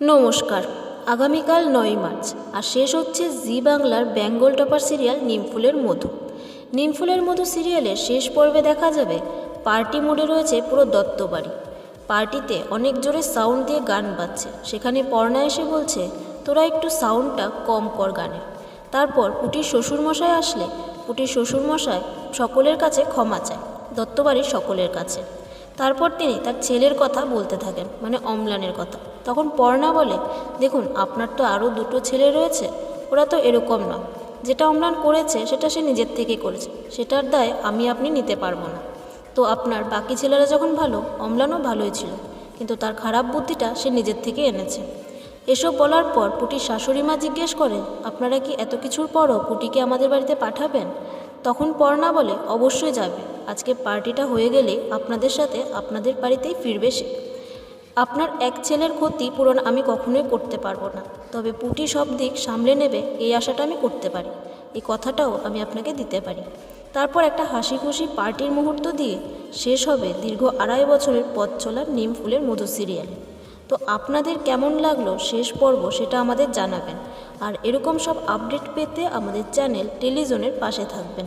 নমস্কার। আগামীকাল নয় মার্চ, আর শেষ হচ্ছে জি বাংলার বেঙ্গল টপার সিরিয়াল নিমফুলের মধু। নিমফুলের মধু সিরিয়ালের শেষ পর্বে দেখা যাবে, পার্টি মোডে রয়েছে পুরো দত্তবাড়ি। পার্টিতে অনেক জোরে সাউন্ড দিয়ে গান বাজছে, সেখানে পর্ণা এসে বলছে, তোরা একটু সাউন্ডটা কম কর গানের তারপর পুটির শ্বশুরমশাই আসলে, পুটির শ্বশুরমশাই সকলের কাছে ক্ষমা চায়, দত্তবাড়ির সকলের কাছে। তারপর তিনি তার ছেলের কথা বলতে থাকেন মানে অম্লানের কথা। তখন পর্ণা বলে, দেখুন, আপনার তো আরও দুটো ছেলে রয়েছে, ওরা তো এরকম না। যেটা অম্লান করেছে, সেটা সে নিজের থেকে করেছে। সেটার দায় আমি আপনি নিতে পারব না। তো আপনার বাকি ছেলেরা যখন ভালো, অম্লানও ভালোই ছিল, কিন্তু তার খারাপ বুদ্ধিটা সে নিজের থেকে এনেছে। এসব বলার পর পুটির শাশুড়ি মা জিজ্ঞেস করে, আপনারা কি এত কিছুর পরও পুটিকে আমাদের বাড়িতে পাঠাবেন? তখন পর্ণা বলে, অবশ্যই যাবে। আজকে পার্টিটা হয়ে গেলে আপনাদের সাথে আপনাদের বাড়িতেই ফিরবে সে। আপনার এক ছেলের ক্ষতি পূরণ আমি কখনোই করতে পারব না। তবে পুটি সব দিক সামলে নেবে, এই আশাটা আমি করতে পারি। এই কথাটাও আমি আপনাকে দিতে পারি। তারপর একটা হাসি খুশি পার্টির মুহূর্ত দিয়ে শেষ হবে দীর্ঘ আড়াই বছরের পথ চলার নিম ফুলের মধু সিরিয়াল। তো আপনাদের কেমন লাগল শেষ পর্ব সেটা আমাদের জানাবেন। আর এরকম সব আপডেট পেতে আমাদের চ্যানেল টেলিজনের পাশে থাকবেন।